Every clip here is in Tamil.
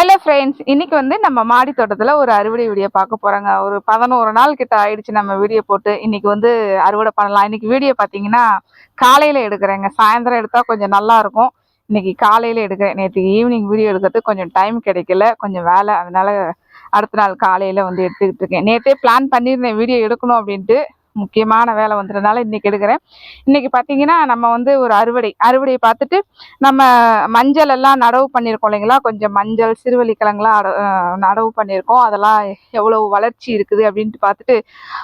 ஹலோ ஃப்ரெண்ட்ஸ் இன்னைக்கு வந்து நம்ம மாடி தோட்டத்தில் ஒரு அறுவடை வீடியோ பார்க்க போகிறோங்க ஒரு பதினோரு நாள் கிட்ட ஆயிடுச்சு நம்ம வீடியோ போட்டு. இன்னைக்கு வந்து அறுவடை பண்ணலாம். இன்னைக்கு வீடியோ பார்த்தீங்கன்னா காலையில் எடுக்கிறேங்க. சாயந்தரம் எடுத்தால் கொஞ்சம் நல்லா இருக்கும். இன்னைக்கு காலையில் எடுக்கிறேன். நேற்று ஈவினிங் வீடியோ எடுக்கிறதுக்கு கொஞ்சம் டைம் கிடைக்கல. கொஞ்சம் வேலை. அதனால அடுத்த நாள் காலையில் வந்து எடுத்துக்கிட்டு இருக்கேன். நேற்றே பிளான் பண்ணியிருந்தேன் வீடியோ எடுக்கணும் அப்படின்ட்டு. முக்கியமான வேலை வந்துறதுனால இன்னைக்கு எடுக்கிறேன். இன்னைக்கு பார்த்தீங்கன்னா நம்ம வந்து ஒரு அறுவடை. அறுவடையை பார்த்துட்டு நம்ம மஞ்சள் எல்லாம் நடவு பண்ணியிருக்கோம் இல்லைங்களா? கொஞ்சம் மஞ்சள் சிறுவலி அட- நடவு பண்ணியிருக்கோம் அதெல்லாம் எவ்வளோ வளர்ச்சி இருக்குது அப்படின்ட்டு பார்த்துட்டு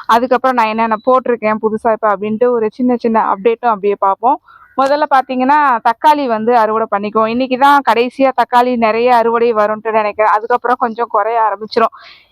அதுக்கப்புறம் நான் என்னென்ன போட்டிருக்கேன் புதுசாக இப்போ அப்படின்ட்டு ஒரு சின்ன சின்ன அப்டேட்டும் அப்படியே பார்ப்போம். முதல்ல பார்த்தீங்கன்னா தக்காளி வந்து அறுவடை பண்ணிக்குவோம். இன்னைக்கு தான் கடைசியாக தக்காளி நிறைய அறுவடை வரும்ன்ட்டு நினைக்கிறேன். அதுக்கப்புறம் கொஞ்சம் குறைய ஆரம்பிச்சிடும்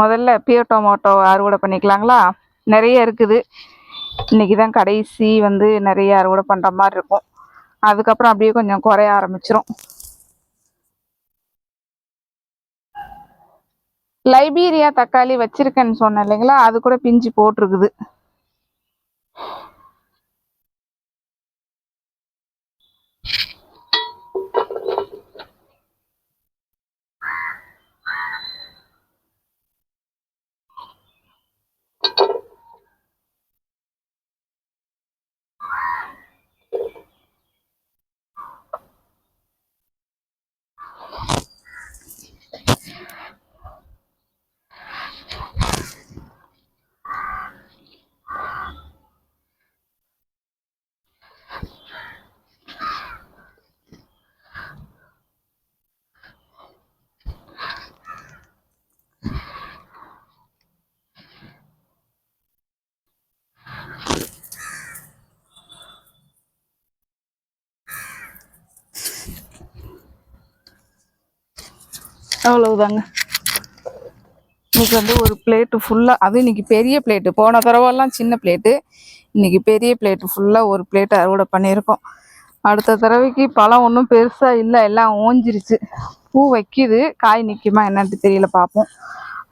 முதல்ல பியர் டொமேட்டோ அறுவடை பண்ணிக்கலாங்களா? நிறைய இருக்குது. இன்னைக்கு தான் கடைசி வந்து நிறைய அறுவடை பண்ணுற மாதிரி இருக்கும். அதுக்கப்புறம் அப்படியே கொஞ்சம் குறைய ஆரம்பிச்சிரும். லைபீரியா தக்காளி வச்சிருக்கேன்னு சொன்னேன் இல்லைங்களா? அது கூட பிஞ்சு போட்டிருக்குது. அவ்வளவுதாங்க. இன்னைக்கு வந்து ஒரு பிளேட்டு ஃபுல்லாக அதுவும் இன்னைக்கு பெரிய பிளேட்டு போன தடவைலாம் சின்ன பிளேட்டு இன்னைக்கு பெரிய பிளேட்டு ஃபுல்லாக ஒரு பிளேட்டு அறுவடை பண்ணியிருக்கோம். அடுத்த தடவைக்கு பழம் ஒன்றும் பெருசாக இல்லை எல்லாம் ஓஞ்சிருச்சு. பூ வைக்கிது காய் நிற்குமா என்னன்ட்டு தெரியல பார்ப்போம்.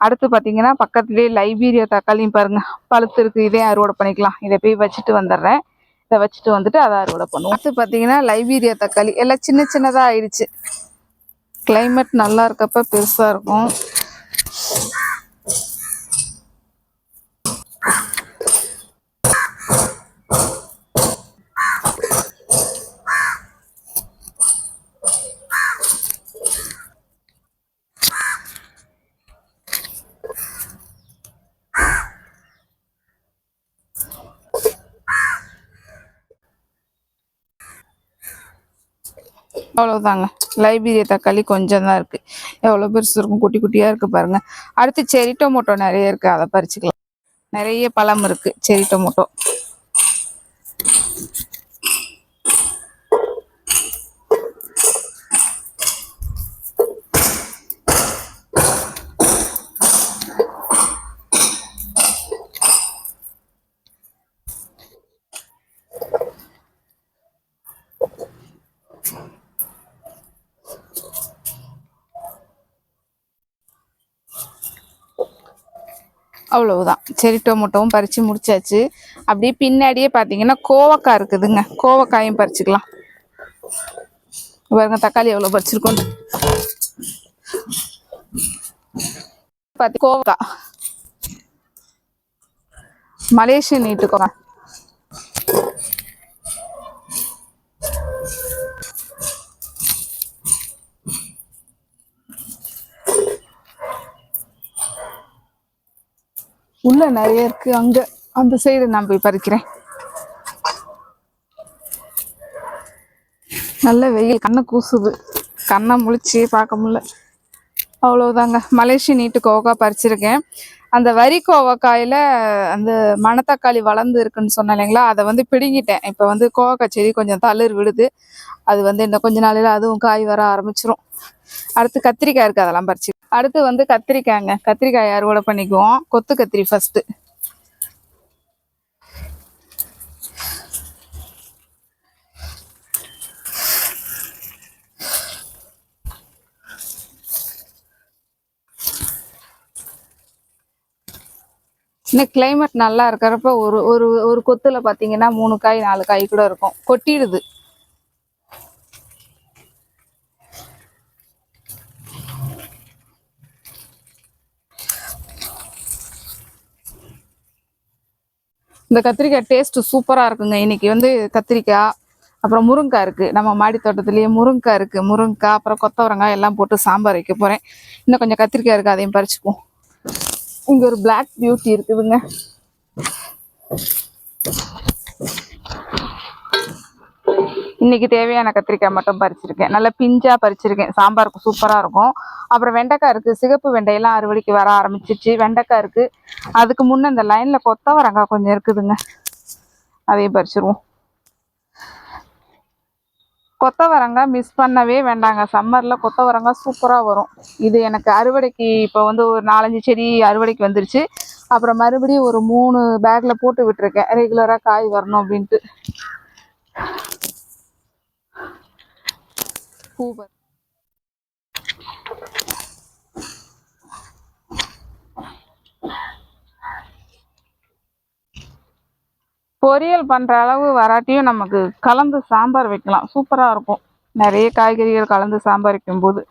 அடுத்து பார்த்தீங்கன்னா பக்கத்துலேயே லைபீரியா தக்காளியும் பாருங்க. பழுத்து இருக்கு இதே அறுவடை பண்ணிக்கலாம். இதை போய் வச்சுட்டு வந்துடுறேன். இதை வச்சுட்டு வந்துட்டு அதை அறுவடை பண்ணுவோம். அடுத்து பார்த்தீங்கன்னா லைபீரியா தக்காளி. எல்லாம் சின்ன சின்னதாக ஆயிடுச்சு. கிளைமேட் நல்லா இருக்கப்ப பெருசாக இருக்கும். அவ்வளோதாங்க லைப்ரரிய தக்காளி கொஞ்சம் தான் இருக்குது எவ்வளோ பெருசு இருக்கும் குட்டி குட்டியாக இருக்குது பாருங்க. அடுத்து செரி டொமோட்டோ நிறைய இருக்குது அதை பறிச்சுக்கலாம். நிறைய பழம் இருக்குது செரி டொமோட்டோ. அவ்வளவுதான். செரி டொமேட்டோவும் பறித்து முடிச்சாச்சு. அப்படியே பின்னாடியே பார்த்தீங்கன்னா கோவக்காய் இருக்குதுங்க. கோவக்காயும் பறிச்சுக்கலாம். பாருங்க தக்காளி எவ்வளோ பறிச்சிருக்கோம் பார்த்து கோவக்காய். மலேசியன் நீட்டுக்கோங்க உள்ள நிறைய இருக்கு. அங்க அந்த சைடு நான் போய் பறிக்கிறேன். நல்ல வெயில். கண்ணை கூசுது. கண்ணை முழிச்சு பார்க்க முடியல. அவ்வளவுதாங்க. மலேசிய நீட்டு கோவக்காய் பறிச்சிருக்கேன். அந்த வரி கோவக்காயில் அந்த மணத்தக்காளி வளர்ந்து இருக்குன்னு சொன்னேன் இல்லைங்களா? அதை வந்து பிடுங்கிட்டேன். இப்போ வந்து கோவக்காய் செடி கொஞ்சம் தளிர் விடுது. அது வந்து இன்னும் கொஞ்ச நாளில் அதுவும் காய் வர ஆரம்பிச்சிரும். அடுத்து கத்திரிக்காய் இருக்குது அதெல்லாம் பறிச்சு. அடுத்து வந்து கத்திரிக்காய்ங்க. கத்திரிக்காய் அறுவடை பண்ணிக்குவோம்? கொத்து கத்திரி ஃபஸ்ட்டு இன்னும் கிளைமேட் நல்லா இருக்கிறப்ப ஒரு ஒரு ஒரு கொத்துல பார்த்தீங்கன்னா மூணு காய் நாலு காய் கூட இருக்கும். கொட்டிடுது. இந்த கத்திரிக்காய் டேஸ்ட் சூப்பராக இருக்குங்க. இன்னைக்கு வந்து கத்திரிக்காய் அப்புறம் முருங்காய் இருக்குது நம்ம மாடி தோட்டத்துலேயே முருங்காய் இருக்குது முருங்காய் அப்புறம் கொத்தவரங்காய் எல்லாம் போட்டு சாம்பார் வைக்க போகிறேன் இன்னும் கொஞ்சம் கத்திரிக்காய் இருக்குது அதையும் பறிச்சுக்குவோம். இங்கே ஒரு பிளாக் பியூட்டி இருக்குதுங்க. இன்னைக்கு தேவையான கத்திரிக்காய் மட்டும் பறிச்சிருக்கேன். நல்லா பிஞ்சா பறிச்சிருக்கேன். சாம்பாருக்கு சூப்பரா இருக்கும். அப்புறம் வெண்டைக்காய் இருக்கு. சிகப்பு வெண்டையெல்லாம் அறுவடைக்கு வர ஆரம்பிச்சிச்சு வெண்டைக்காய் இருக்கு. அதுக்கு முன்ன இந்த லைன்ல கொத்தவரங்காய் கொஞ்சம் இருக்குதுங்க. அதையும் பறிச்சிருவோம். கொத்தவரங்காய் மிஸ் பண்ணவே வேண்டாங்க. சம்மரில் கொத்தவரங்காய் சூப்பராக வரும். இது எனக்கு அறுவடைக்கு இப்போ வந்து ஒரு நாலஞ்சு செடி அறுவடைக்கு வந்துருச்சு. அப்புறம் மறுபடியும் ஒரு மூணு பேக்கில் போட்டு விட்டுருக்கேன். ரெகுலராக காய் வரணும் அப்படின்ட்டு. பூ பொரியல் பண்ற அளவு வராட்டியும் நமக்கு கலந்து சாம்பார் வைக்கலாம். சூப்பரா இருக்கும். நிறைய காய்கறிகள் கலந்து சாம்பார் வைக்கும்போது.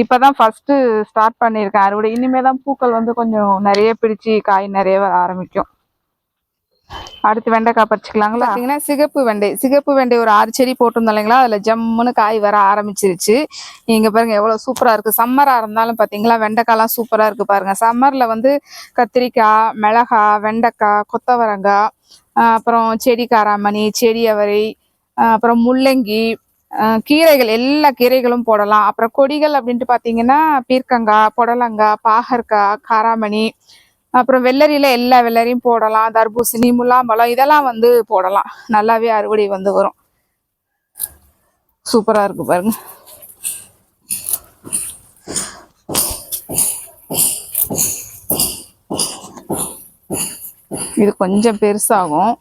இப்பதான் ஃபர்ஸ்ட் ஸ்டார்ட் பண்ணியிருக்கேன் அறுவடை. இனிமேல் தான் பூக்கள் வந்து கொஞ்சம் நிறைய பிடிச்சி காய் நிறைய வர ஆரம்பிக்கும். அடுத்து வெண்டைக்காய் பறிச்சுக்கலாங்களா? பார்த்தீங்கன்னா சிகப்பு வெண்டை. சிகப்பு வெண்டை ஒரு ஆறு செடி போட்டிருந்தோம் இல்லைங்களா? அதில் ஜம்முன்னு காய் வர ஆரம்பிச்சிருச்சு. இங்க பாருங்க எவ்வளோ சூப்பராக இருக்குது சம்மராக இருந்தாலும் பார்த்தீங்களா வெண்டைக்காய்லாம் சூப்பராக இருக்குது பாருங்க. சம்மரில் வந்து கத்திரிக்காய் மிளகாய் வெண்டைக்காய் கொத்தவரங்காய் அப்புறம் செடி காராமணி செடி அவரை அப்புறம் முள்ளங்கி கீரைகள் எல்லா கீரைகளும் போடலாம். அப்புறம் கொடிகள் அப்படின்ட்டு பார்த்தீங்கன்னா பீர்க்கங்காய் புடலங்காய் பாகற்காய் காராமணி அப்புறம் வெள்ளரியில எல்லா வெள்ளரியும் போடலாம். தர்பூசணி முலாம்பழம் இதெல்லாம் வந்து போடலாம். நல்லாவே அறுவடை வந்து வரும். சூப்பராக இருக்கு பாருங்க. இது கொஞ்சம் பெருசாகும்.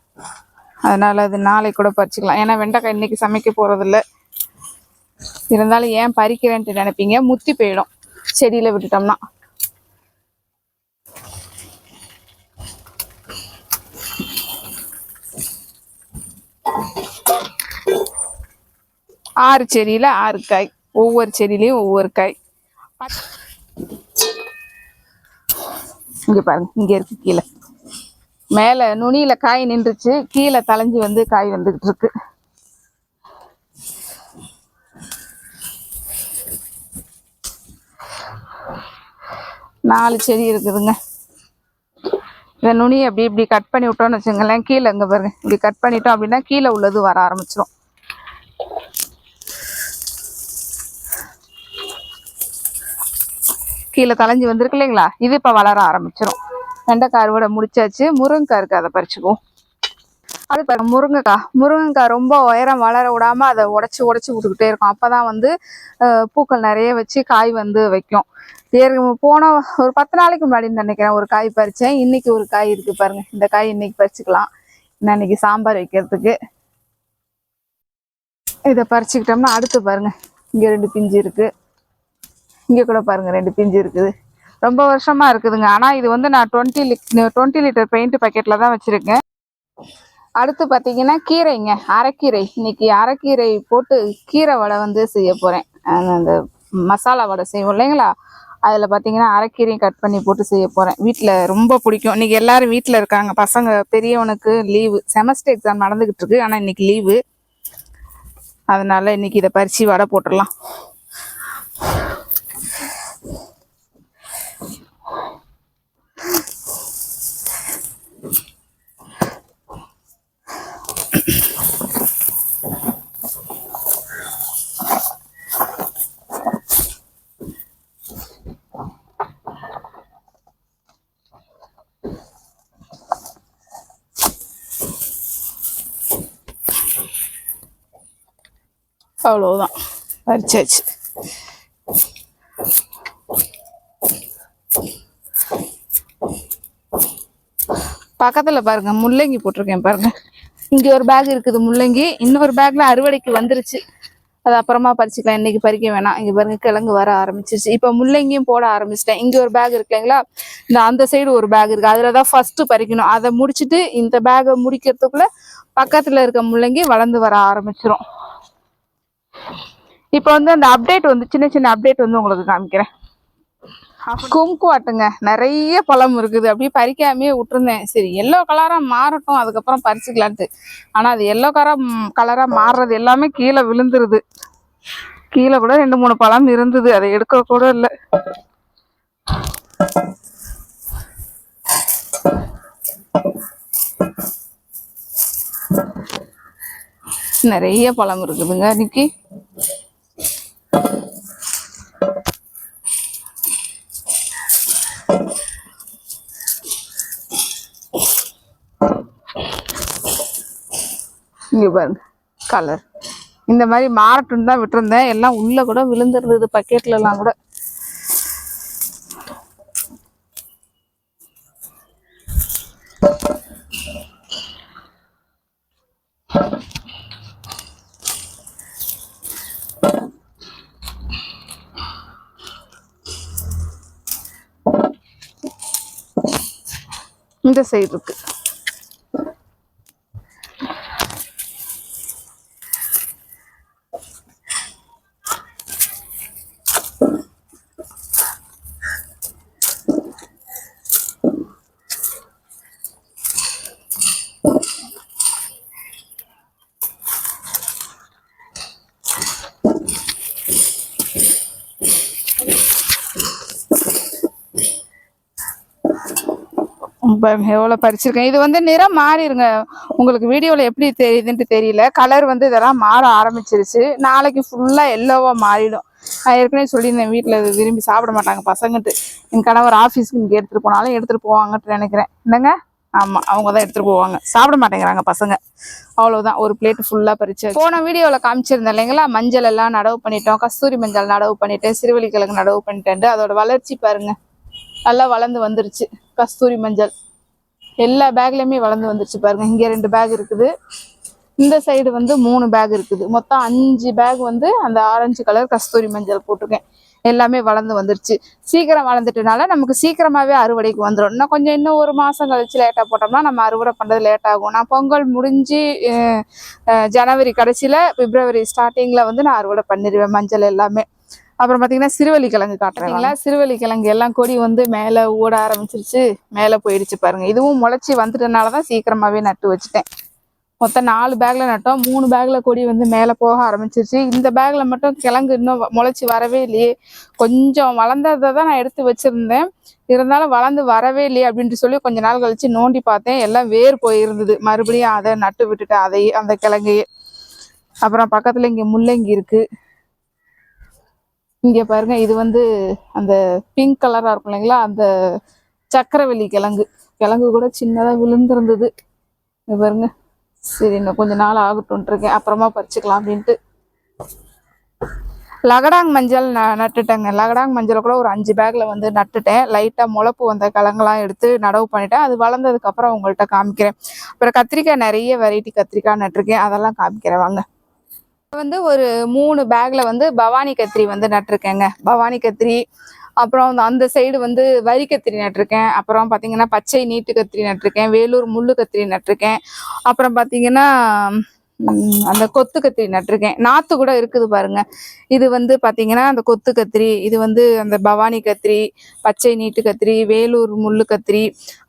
அதனால அது நாளைக்கு கூட பறிச்சுக்கலாம். ஏன்னா வெண்டைக்காய் இன்னைக்கு சமைக்க போறதில்ல. இருந்தாலும் ஏன் பறிக்கிறேன்ட்டு நினைப்பீங்க? முத்தி போயிடும். செடியில விட்டுட்டோம்னா. ஆறு செடியில ஆறு காய். ஒவ்வொரு செடியிலையும் ஒவ்வொரு காய். இங்கே பாருங்க. இங்கே இருக்கு கீழே. மேலே நுனியில் காய் நின்றுச்சு. கீழே தலைஞ்சி வந்து காய் வந்துக்கிட்டு இருக்கு. நாலு செடி இருக்குதுங்க. இந்த நுனியை அப்படி இப்படி கட் பண்ணி விட்டோம்னு வச்சுங்களேன் கீழே இங்கே பாருங்க. இப்படி கட் பண்ணிட்டோம் அப்படின்னா கீழே உள்ளது வர ஆரம்பிச்சிடும் கீழே தலைஞ்சி வந்திருக்கு இல்லைங்களா? இது இப்போ வளர ஆரம்பிச்சிடும் வெண்டைக்காய் அறுவடை முடிச்சாச்சு. முருங்கைக்காய் இருக்கு அதை பறிச்சுக்குவோம். அது பாருங்க முருங்கைக்காய். முருங்கைக்காய் ரொம்ப உயரம் வளர விடாமல் அதை உடச்சி உடச்சி விட்டுக்கிட்டே இருக்கும். அப்போ தான் வந்து பூக்கள் நிறைய வச்சு காய் வந்து வைக்கும். ஏற்க- போன ஒரு பத்து நாளைக்கு முன்னாடி நினைக்கிறேன் ஒரு காய் பறித்தேன் இன்றைக்கி ஒரு காய் இருக்குது பாருங்கள் இந்த காய் இன்றைக்கி பறிச்சுக்கலாம். இன்னைக்கு சாம்பார் வைக்கிறதுக்கு. இதை பறிச்சுக்கிட்டோம்னா அடுத்து பாருங்கள் இங்கே ரெண்டு பிஞ்சு இருக்குது இங்கே கூட பாருங்கள் ரெண்டு பிஞ்சு இருக்குது. ரொம்ப வருஷமாக இருக்குதுங்க. ஆனால் இது வந்து நான் டுவெண்ட்டி டுவெண்ட்டி லிட்டர் பெயிண்ட் பாக்கெட்ல தான் வச்சுருக்கேன். அடுத்து பார்த்தீங்கன்னா கீரைங்க. அரைக்கீரை. இன்னைக்கு அரைக்கீரை போட்டு கீரை வடை வந்து செய்ய போகிறேன் அந்த மசாலா வடை செய்வோம் இல்லைங்களா? அதில் பார்த்தீங்கன்னா அரைக்கீரையும் கட் பண்ணி போட்டு செய்ய போகிறேன் வீட்டில் ரொம்ப பிடிக்கும். இன்றைக்கி எல்லாரும் வீட்டில் இருக்காங்க. பசங்க பெரியவனுக்கு லீவு செமஸ்டர் எக்ஸாம் நடந்துக்கிட்டு இருக்கு. ஆனால் இன்னைக்கு லீவு அதனால் இன்னைக்கு இதை பறித்து வடை போட்டுடலாம். அவ்வளோதான் பறிச்சாச்சு பக்கத்தில் பாருங்க முள்ளங்கி போட்டிருக்கேன் பாருங்க. இங்கே ஒரு பேக் இருக்குது முள்ளங்கி. இன்னொரு பேக்கில் அறுவடைக்கு வந்துருச்சு. அது அப்புறமா பறிச்சுக்கலாம். இன்றைக்கி பறிக்க வேணாம். இங்கே பாருங்க கிழங்கு வர ஆரம்பிச்சிருச்சு. இப்போ முள்ளங்கியும் போட ஆரம்பிச்சிட்டேன். இங்கே ஒரு பேக் இருக்கு இல்லைங்களா? இந்த அந்த சைடு ஒரு பேக் இருக்குது அதில் தான் ஃபஸ்ட்டு பறிக்கணும். அதை முடிச்சுட்டு இந்த பேக்கை முடிக்கிறதுக்குள்ளே பக்கத்தில் இருக்க முள்ளங்கி வளர்ந்து வர ஆரம்பிச்சிரும். இப்போ வந்து அந்த அப்டேட் வந்து சின்ன சின்ன அப்டேட் வந்து உங்களுக்கு காமிக்கிறேன். கும்குவாட்டுங்க நிறைய பழம் இருக்குது. அப்படியே பறிக்காமையே விட்டுருந்தேன். சரி எல்லோ கலராக மாறட்டும். அதுக்கப்புறம் பறிச்சுக்கலான்ட்டு. ஆனால் அது எல்லோ கலராக கலராக மாறுறது எல்லாமே கீழே விழுந்துருது. கீழே கூட ரெண்டு மூணு பழம் இருந்தது. அதை எடுக்க கூட இல்லை. நிறைய பழம் இருக்குதுங்க இன்னைக்கு இங்க பாருங்க கலர் இந்த மாதிரி மாறட்டும் தான் விட்டுருந்தேன். எல்லாம் உள்ள கூட விழுந்துருந்தது பக்கெட்ல எல்லாம் கூட. இந்த சைடு இருக்குது பாருங்க எவ்வளோ பறிச்சிருக்கேன். இது வந்து நிறம் மாறிடுங்க உங்களுக்கு வீடியோவில் எப்படி தெரியுதுன்ட்டு தெரியல. கலர் வந்து இதெல்லாம் மாற ஆரம்பிச்சிருச்சு. நாளைக்கு ஃபுல்லாக எல்லோவாக மாறிடும். நான் ஏற்கனவே சொல்லியிருந்தேன் வீட்டில் இது விரும்பி சாப்பிட மாட்டாங்க பசங்கட்டு என் கணவர் ஆஃபீஸ்க்கு இங்கே எடுத்துகிட்டு போனாலும் எடுத்துகிட்டு போவாங்கட்டு நினைக்கிறேன். என்னங்க? ஆமாம் அவங்க தான் எடுத்துகிட்டு போவாங்க. சாப்பிட மாட்டேங்கிறாங்க பசங்க. அவ்வளவுதான். ஒரு பிளேட் ஃபுல்லாக பறிச்சு போன வீடியோவில் காமிச்சிருந்தேன் இல்லைங்களா? மஞ்சள் எல்லாம் நடவு பண்ணிட்டோம். கஸ்தூரி மஞ்சள் நடவு பண்ணிட்டேன். சிறுவலி கிழங்கு நடவு பண்ணிட்டேன் அதோட வளர்ச்சி பாருங்க. நல்லா வளர்ந்து வந்துருச்சு. கஸ்தூரி மஞ்சள். எல்லா பேக்லயுமே வளர்ந்து வந்துருச்சு பாருங்க. இங்க ரெண்டு பேக் இருக்குது. இந்த சைடு வந்து மூணு பேக் இருக்குது. மொத்தம் அஞ்சு பேக் வந்து அந்த ஆரஞ்சு கலர் கஸ்தூரி மஞ்சள் போட்டிருக்கேன். எல்லாமே வளர்ந்து வந்துருச்சு. சீக்கிரம் வளர்ந்துட்டனால நமக்கு சீக்கிரமாவே அறுவடைக்கு வந்துடும் இன்னும் கொஞ்சம் இன்னும் ஒரு மாசம் கழிச்சு லேட்டா போட்டோம்னா நம்ம அறுவடை பண்றது லேட் ஆகும். நான் பொங்கல் முடிஞ்சு ஜனவரி கடைசியில பிப்ரவரி ஸ்டார்டிங்ல வந்து நான் அறுவடை பண்ணிடுவேன் மஞ்சள் எல்லாமே. அப்புறம் பார்த்தீங்கன்னா சிறுவலி கிழங்கு காட்டுறீங்களா சிறுவலி கிழங்கு. எல்லாம் கொடி வந்து மேலே ஓட ஆரம்பிச்சிருச்சு. மேலே போயிடுச்சு பாருங்க. இதுவும் முளைச்சி வந்துட்டனால தான் சீக்கிரமாகவே நட்டு வச்சுட்டேன். மொத்தம் நாலு பேக்கில் நட்டோம். மூணு பேக்கில் கொடி வந்து மேலே போக ஆரம்பிச்சிருச்சு. இந்த பேக்கில் மட்டும் கிழங்கு இன்னும் முளைச்சி வரவே இல்லையே. கொஞ்சம் வளர்ந்ததை தான் நான் எடுத்து வச்சுருந்தேன். இருந்தாலும் வளர்ந்து வரவே இல்லையே அப்படின்ட்டு சொல்லி கொஞ்ச நாள் கழித்து நோண்டி பார்த்தேன். எல்லாம் வேர் போயிருந்தது. மறுபடியும் அதை நட்டு விட்டுட்டேன் அதையே அந்த கிழங்கையே. அப்புறம் பக்கத்தில் இங்கே முள்ளங்கி இருக்குது இங்கே பாருங்க இது வந்து அந்த பிங்க் கலராக இருக்கும் இல்லைங்களா? அந்த சக்கரவெளி கிழங்கு. கிழங்கு கூட சின்னதாக விழுந்திருந்தது. இங்கே பாருங்க. சரி இன்னும் கொஞ்ச நாள் ஆகட்டும்னு இருக்கேன் அப்புறமா பறிச்சுக்கலாம் அப்படின்ட்டு. லகடாங் மஞ்சள் ந- நட்டுட்டேங்க. லகடாங் மஞ்சளை கூட ஒரு அஞ்சு பேக்கில் வந்து நட்டுட்டேன். லைட்டாக முளப்பு வந்த கிழங்கெல்லாம் எடுத்து நடவு பண்ணிட்டேன். அது வளர்ந்ததுக்கப்புறம் உங்கள்கிட்ட காமிக்கிறேன். அப்புறம் கத்திரிக்காய் நிறைய வெரைட்டி கத்திரிக்காய் நட்டிருக்கேன். அதெல்லாம் காமிக்கிறேன். வாங்க. வந்து ஒரு மூணு பேக்ல வந்து பவானி கத்திரி வந்து நட்டிருக்கேங்க. பவானி கத்திரி அப்புறம் அந்த- அந்த சைடு வந்து வரி கத்திரி நட்டிருக்கேன். அப்புறம் பார்த்தீங்கன்னா பச்சை நீட்டு கத்திரி நட்டிருக்கேன். வேலூர் முள்ளு கத்திரி நட்டிருக்கேன். அப்புறம் பார்த்தீங்கன்னா அந்த கொத்து கத்திரி நட்டிருக்கேன். நாத்து கூட இருக்குது பாருங்க. இது வந்து பார்த்தீங்கன்னா அந்த கொத்து கத்திரி இது வந்து அந்த பவானி கத்திரி பச்சை நீட்டு கத்திரி வேலூர் முள்ளு கத்திரி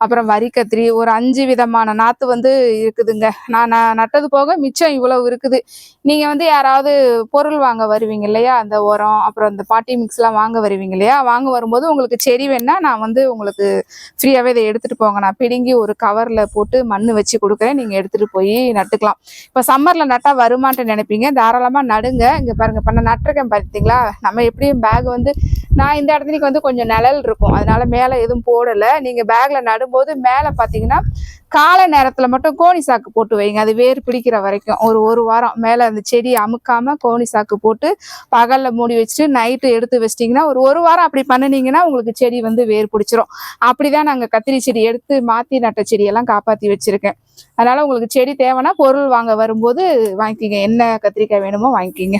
அப்புறம் வரி கத்திரி ஒரு அஞ்சு விதமான நாத்து வந்து இருக்குதுங்க. நான் நான் நட்டது போக மிச்சம் இவ்வளவு இருக்குது. நீங்க வந்து யாராவது பொருள் வாங்க வருவீங்க இல்லையா? அந்த உரம் அப்புறம் அந்த பாட்டி மிக்ஸ்லாம் வாங்க வருவீங்க இல்லையா? வாங்க வரும்போது உங்களுக்கு செடி வேணா நான் வந்து உங்களுக்கு ஃப்ரீயாவே இதை எடுத்துட்டு போங்க. நான் பிடுங்கி ஒரு கவர்ல போட்டு மண்ணு வச்சு கொடுக்குறேன். நீங்க எடுத்துட்டு போய் நட்டுக்கலாம். இப்ப சம்மர்ல நட்டா வருமான்ட்டு நினைப்பீங்க. தாராளமா நடுங்க. இங்க பாருங்க இப்ப நான் நட்டிருக்கேன் பார்த்தீங்களா நம்ம எப்படியும் பேக் வந்து நான் இந்த இடத்துக்கு வந்து கொஞ்சம் நிழல் இருக்கும். அதனால மேல எதுவும் போடல. நீங்க பேக்ல நடும்போது மேல பாத்தீங்கன்னா காலை நேரத்துல மட்டும் கோணி சாக்கு போட்டு வைங்க. அது வேர் பிடிக்கிற வரைக்கும். ஒரு ஒரு வாரம் மேல அந்த செடி அமுக்காம கோணி சாக்கு போட்டு பகல்ல மூடி வச்சுட்டு நைட்டு எடுத்து வச்சிட்டிங்கன்னா ஒரு ஒரு வாரம் அப்படி பண்ணினீங்கன்னா உங்களுக்கு செடி வந்து வேர் பிடிச்சிரும். அப்படிதான் நாங்க கத்திரி செடி எடுத்து மாத்தி நட்ட செடியெல்லாம் காப்பாத்தி வச்சிருக்கேன். அதனால உங்களுக்கு செடி தேவைன்னா பொருள் வாங்க வரும்போது வாங்கிக்கிங்க. என்ன கத்திரிக்காய் வேணுமோ வாங்கிக்கிங்க.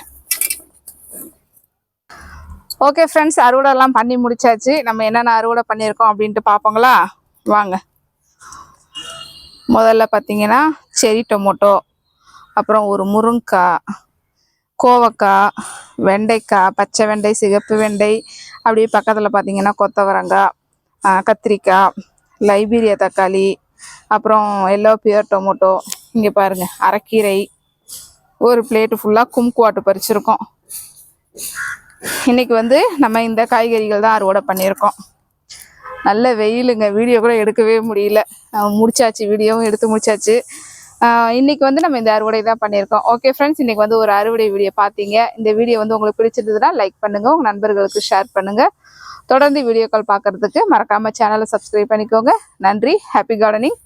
ஓகே ஃப்ரெண்ட்ஸ் அறுவடை எல்லாம் பண்ணி முடிச்சாச்சு. நம்ம என்னென்ன அறுவடை பண்ணியிருக்கோம் அப்படின்ட்டு பார்ப்போங்களா? வாங்க. முதல்ல பார்த்தீங்கன்னா செரி டொமோட்டோ அப்புறம் ஒரு முருங்கைக்காய் கோவக்காய் வெண்டைக்காய் பச்சை வெண்டை சிகப்பு வெண்டை அப்படியே பக்கத்தில் பார்த்தீங்கன்னா கொத்தவரங்காய் கத்திரிக்காய் லைபீரியா தக்காளி அப்புறம் எல்லோ பியர் டொமோட்டோ இங்கே பாருங்கள் அரைக்கீரை. ஒரு பிளேட்டு ஃபுல்லாக கும்குவாட்டு பறிச்சிருக்கோம். இன்னைக்கு வந்து நம்ம இந்த காய்கறிகள் தான் அறுவடை பண்ணியிருக்கோம். நல்ல வெயிலுங்க. வீடியோ கூட எடுக்கவே முடியல. முடிச்சாச்சு. வீடியோவும் எடுத்து முடிச்சாச்சு. இன்றைக்கி வந்து நம்ம இந்த அறுவடை தான் பண்ணியிருக்கோம். ஓகே ஃப்ரெண்ட்ஸ் இன்றைக்கி வந்து ஒரு அறுவடை வீடியோ பார்த்தீங்க. இந்த வீடியோ வந்து உங்களுக்கு பிடிச்சிருந்ததுன்னா லைக் பண்ணுங்கள் உங்கள் நண்பர்களுக்கு ஷேர் பண்ணுங்கள் தொடர்ந்து வீடியோ கால் பார்க்குறதுக்கு மறக்காமல் சேனலை சப்ஸ்கிரைப் பண்ணிக்கோங்க. நன்றி. Happy gardening